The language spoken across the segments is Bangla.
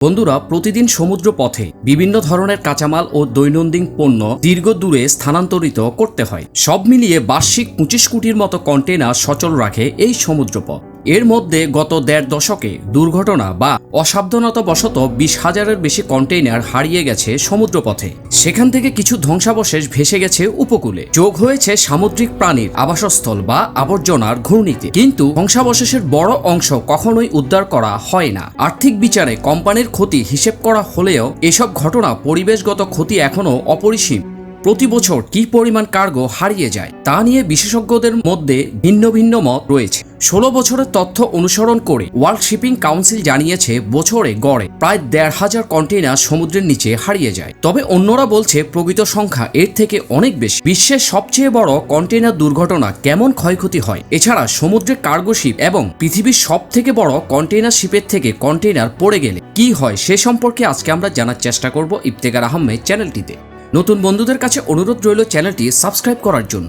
বন্ধুরা, প্রতিদিন সমুদ্র পথে বিভিন্ন ধরনের কাঁচামাল ও দৈনন্দিন পণ্য দীর্ঘ দূরে স্থানান্তরিত করতে হয়। সব মিলিয়ে বার্ষিক পঁচিশ কোটির মতো কন্টেনার সচল রাখে এই সমুদ্রপথ। এর মধ্যে গত দেড় দশকে দুর্ঘটনা বা অসাবধানতাবশত বিশ হাজারের বেশি কন্টেইনার হারিয়ে গেছে সমুদ্রপথে। সেখান থেকে কিছু ধ্বংসাবশেষ ভেসে গেছে উপকূলে। যোগ হয়েছে সামুদ্রিক প্রাণীর আবাসস্থল বা আবর্জনার ঘূর্ণিতে। কিন্তু ধ্বংসাবশেষের বড় অংশ কখনোই উদ্ধার করা হয় না। আর্থিক বিচারে কোম্পানির ক্ষতি হিসেব করা হলেও এসব ঘটনা পরিবেশগত ক্ষতি এখনও অপরিসীম। প্রতি বছর কি পরিমাণ কার্গো হারিয়ে যায় তা নিয়ে বিশেষজ্ঞদের মধ্যে ভিন্ন ভিন্ন মত রয়েছে। ষোলো বছরের তথ্য অনুসরণ করে ওয়ার্ল্ড শিপিং কাউন্সিল জানিয়েছে, বছরে গড়ে প্রায় দেড় হাজার কন্টেইনার সমুদ্রের নিচে হারিয়ে যায়। তবে অন্যরা বলছে, প্রকৃত সংখ্যা এর থেকে অনেক বেশি। বিশ্বের সবচেয়ে বড় কন্টেইনার দুর্ঘটনা কেমন ক্ষয়ক্ষতি হয়? এছাড়া সমুদ্রে কার্গো শিপ এবং পৃথিবীর সব থেকে বড় কন্টেইনার শিপের থেকে কন্টেইনার পড়ে গেলে কি হয় সে সম্পর্কে আজকে আমরা জানার চেষ্টা করব ইফতেকার আহমেদ চ্যানেলটিতে। নতুন বন্ধুদের কাছে অনুরোধ রইল চ্যানেলটি সাবস্ক্রাইব করার জন্য।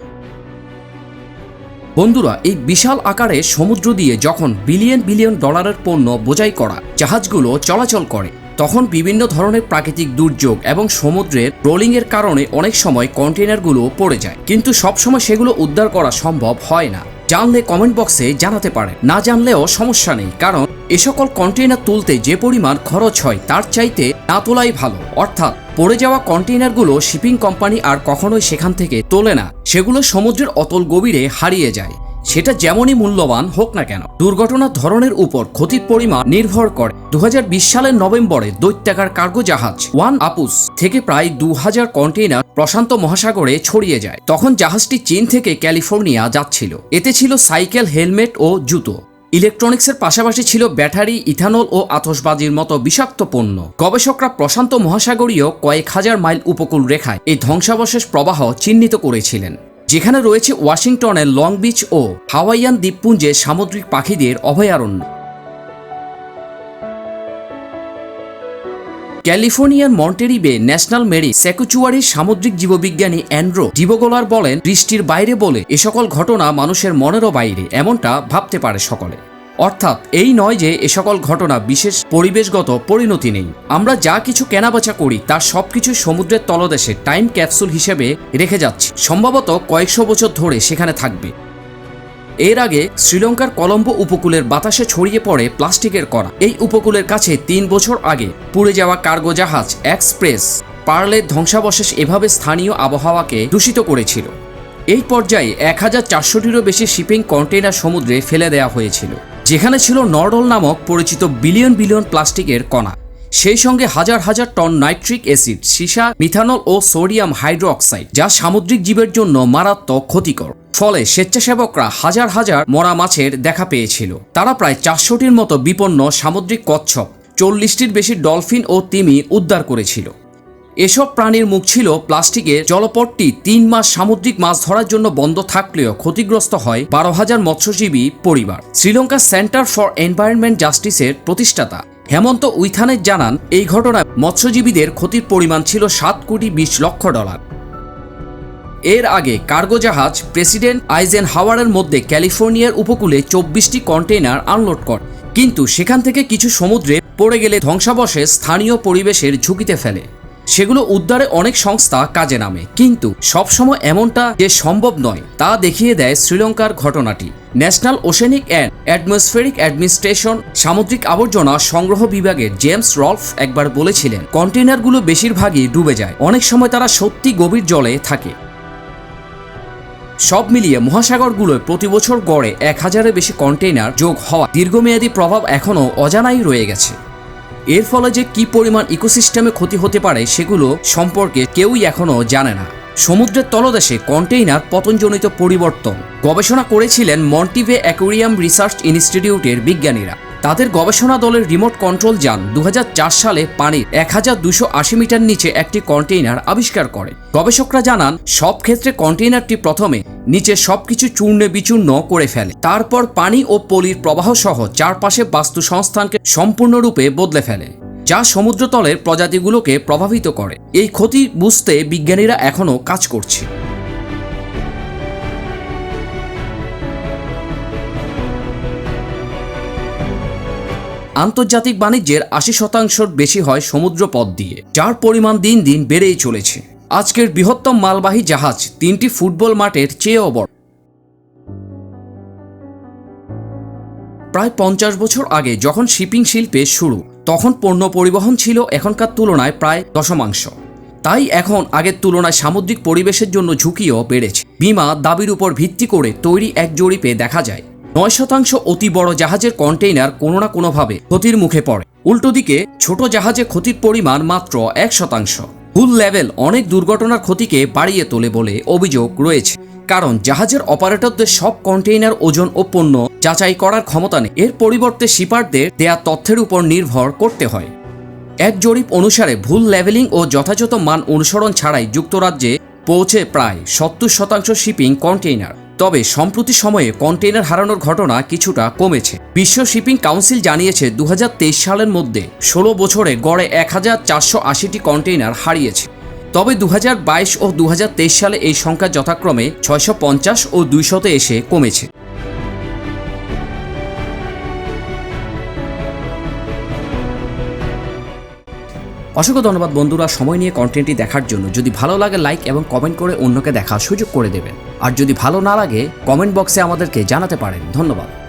বন্ধুরা, এই বিশাল আকারে সমুদ্র দিয়ে যখন বিলিয়ন বিলিয়ন ডলারের পণ্য বোঝাই করা জাহাজগুলো চলাচল করে, তখন বিভিন্ন ধরনের প্রাকৃতিক দুর্যোগ এবং সমুদ্রের রোলিংয়ের কারণে অনেক সময় কন্টেনারগুলো পড়ে যায়। কিন্তু সবসময় সেগুলো উদ্ধার করা সম্ভব হয় না। জানলে কমেন্ট বক্সে জানাতে পারেন। না জানলেও সমস্যা নেই, কারণ এ সকল কন্টেইনার তুলতে যে পরিমাণ খরচ হয় তার চাইতে না তোলাই ভালো। অর্থাৎ পড়ে যাওয়া কন্টেইনারগুলো শিপিং কোম্পানি আর কখনোই সেখান থেকে তোলে না। সেগুলো সমুদ্রের অতল গভীরে হারিয়ে যায়। সেটা যেমনই মূল্যবান হোক না কেন দুর্ঘটনার ধরনের উপর ক্ষতির পরিমাণ নির্ভর করে। দু হাজার বিশ সালের নভেম্বরে দৈত্যাকার কার্গো জাহাজ ওয়ান আপুস থেকে প্রায় দু হাজার কন্টেইনার প্রশান্ত মহাসাগরে ছড়িয়ে যায়। তখন জাহাজটি চীন থেকে ক্যালিফোর্নিয়া যাচ্ছিল। এতে ছিল সাইকেল, হেলমেট ও জুতো। ইলেকট্রনিক্সের পাশাপাশি ছিল ব্যাটারি, ইথানল ও আতসবাজির মতো বিষাক্ত পণ্য গবেষকরা প্রশান্ত মহাসাগরীয় কয়েক হাজার মাইল উপকূল রেখায় এই ধ্বংসাবশেষ প্রবাহ চিহ্নিত করেছিলেন, যেখানে রয়েছে ওয়াশিংটনের লং বিচ ও হাওয়াইয়ান দ্বীপপুঞ্জে সামুদ্রিক পাখিদের অভয়ারণ্য। ক্যালিফোর্নিয়ার মন্টেরি বে ন্যাশনাল মেরি স্যাকুচুয়ারির সামুদ্রিক জীববিজ্ঞানী অ্যান্ড্রো জীবগোলার বলেন দৃষ্টির বাইরে বলে এ সকল ঘটনা মানুষের মনেরও বাইরে, এমনটা ভাবতে পারে সকলে। অর্থাৎ এই নয় যে এ সকল ঘটনা বিশেষ পরিবেশগত পরিণতি নেই। আমরা যা কিছু কেনাবেচা করি, তার সবকিছু সমুদ্রের তলদেশে টাইম ক্যাপসুল হিসেবে রেখে যাচ্ছে। সম্ভবত কয়েকশো বছর ধরে সেখানে থাকবে। এর আগে শ্রীলঙ্কার কলম্বো উপকূলের বাতাসে ছড়িয়ে পড়ে প্লাস্টিকের কণা। এই উপকূলের কাছে তিন বছর আগে পুড়ে যাওয়া কার্গো জাহাজ এক্সপ্রেস পার্লের ধ্বংসাবশেষ এভাবে স্থানীয় আবহাওয়াকে দূষিত করেছিল। এই পর্যায়ে এক হাজার চারশোটিরও বেশি শিপিং কন্টেইনার সমুদ্রে ফেলে দেওয়া হয়েছিল, যেখানে ছিল নর্ডল নামক পরিচিত বিলিয়ন বিলিয়ন প্লাস্টিকের কণা। সেই সঙ্গে হাজার হাজার টন নাইট্রিক অ্যাসিড, সীসা, মিথানল ও সোডিয়াম হাইড্রোক্সাইড, যা সামুদ্রিক জীবের জন্য মারাত্মক ক্ষতিকর। ফলে স্বেচ্ছাসেবকরা হাজার হাজার মরা মাছের দেখা পেয়েছিল। তারা প্রায় চারশোটির মতো বিপন্ন সামুদ্রিক কচ্ছপ, চল্লিশটির বেশি ডলফিন ও তিমি উদ্ধার করেছিল। এসব প্রাণীর মুখ ছিল প্লাস্টিকে জলপটটি তিন মাস সামুদ্রিক মাছ ধরার জন্য বন্ধ থাকলেও ক্ষতিগ্রস্ত হয় বারো হাজার মৎস্যজীবী পরিবার। শ্রীলঙ্কার সেন্টার ফর এনভায়রনমেন্ট জাস্টিসের প্রতিষ্ঠাতা হেমন্ত উইথানের জানান, এই ঘটনায় মৎস্যজীবীদের ক্ষতির পরিমাণ ছিল সাত কোটি বিশ লক্ষ ডলার। এর আগে কার্গো জাহাজ প্রেসিডেন্ট আইজেন হাওয়ারের মধ্যে ক্যালিফোর্নিয়ার উপকূলে চব্বিশটি কন্টেইনার আনলোড করে। কিন্তু সেখান থেকে কিছু সমুদ্রে পড়ে গেলে ধ্বংসাবশেষ স্থানীয় পরিবেশের ঝুঁকিতে ফেলে। সেগুলো উদ্ধারে অনেক সংস্থা কাজে নামে। কিন্তু সবসময় এমনটা যে সম্ভব নয়, তা দেখিয়ে দেয় শ্রীলঙ্কার ঘটনাটি। National oceanic and atmospheric administration সামুদ্রিক আবর্জনা সংগ্রহ বিভাগের জেমস রলফ একবার বলেছিলেন, কন্টেইনারগুলো বেশিরভাগই ডুবে যায়। অনেক সময় তারা সত্যি গভীর জলে থাকে। সব মিলিয়ে মহাসাগরগুলোয় প্রতি বছর গড়ে এক হাজারের বেশি কন্টেইনার যোগ হওয়া দীর্ঘমেয়াদী প্রভাব এখনও অজানাই রয়ে গেছে। এর ফলে যে কি পরিমাণ ইকোসিস্টেমে ক্ষতি হতে পারে সেগুলো সম্পর্কে কেউই এখনও জানে না। সমুদ্রের তলদেশে কন্টেইনার পতনজনিত পরিবর্তন গবেষণা করেছিলেন মন্টিভে অ্যাকোরিয়াম রিসার্চ ইনস্টিটিউটের বিজ্ঞানীরা। তাদের গবেষণা দলের রিমোট কন্ট্রোল যান দু হাজার চার সালে পানির এক মিটার নিচে একটি কন্টেইনার আবিষ্কার করে। গবেষকরা জানান, সব ক্ষেত্রে কন্টেইনারটি প্রথমে নিচে সবকিছু চূর্ণে বিচূর্ণ করে ফেলে। তারপর পানি ও পলির প্রবাহ সহ চারপাশে বাস্তু সংস্থানকে সম্পূর্ণরূপে বদলে ফেলে, যা সমুদ্রতলের প্রজাতিগুলোকে প্রভাবিত করে। এই ক্ষতি বুঝতে বিজ্ঞানীরা এখনও কাজ করছে। আন্তর্জাতিক বাণিজ্যের আশি শতাংশর বেশি হয় সমুদ্র পথ দিয়ে, যার পরিমাণ দিন দিন বেড়েই চলেছে। আজকের বৃহত্তম মালবাহী জাহাজ তিনটি ফুটবল মাঠের চেয়েও বড়। প্রায় পঞ্চাশ বছর আগে যখন শিপিং শিল্পে শুরু, তখন পণ্য পরিবহন ছিল এখনকার তুলনায় প্রায় দশমাংশ। তাই এখন আগের তুলনায় সামুদ্রিক পরিবেশের জন্য ঝুঁকিও বেড়েছে। বিমা দাবির উপর ভিত্তি করে তৈরি এক জরিপে দেখা যায় নয় শতাংশ অতি বড় জাহাজের কন্টেইনার কোনো না কোনোভাবে ক্ষতির মুখে পড়ে। উল্টো দিকে, ছোট জাহাজে ক্ষতির পরিমাণ মাত্র এক শতাংশ। ফুল লেভেল অনেক দুর্ঘটনার ক্ষতিকে বাড়িয়ে তোলে বলে অভিযোগ রয়েছে। কারণ জাহাজের অপারেটরদের সব কন্টেইনার ওজন ও পণ্য যাচাই করার ক্ষমতা নেই। এর পরিবর্তে শিপারদের দেয়া তথ্যের উপর নির্ভর করতে হয়। এক জরিপ অনুসারে ভুল লেভেলিং ও যথাযথ মান অনুসরণ ছাড়াই যুক্তরাজ্যে পৌঁছে প্রায় সত্তর শতাংশ শিপিং কন্টেইনার। তবে সম্প্রতি সময়ে কন্টেইনার হারানোর ঘটনা কিছুটা কমেছে। বিশ্ব শিপিং কাউন্সিল জানিয়েছে দু হাজার তেইশ সালের মধ্যে ষোলো বছরে গড়ে এক হাজার চারশো আশিটি কন্টেইনার হারিয়েছে। তবে দু হাজার বাইশ ও দু হাজার তেইশ সালে এই সংখ্যা যথাক্রমে ছয়শো পঞ্চাশ ও দুইশতে এসে কমেছে। অসংখ্য ধন্যবাদ বন্ধুরা, সময় নিয়ে কন্টেন্টটি দেখার জন্য। যদি ভালো লাগে লাইক এবং কমেন্ট করে অন্যকে দেখার সুযোগ করে দেবেন। আর যদি ভালো না লাগে কমেন্ট বক্সে আমাদেরকে জানাতে পারেন। ধন্যবাদ।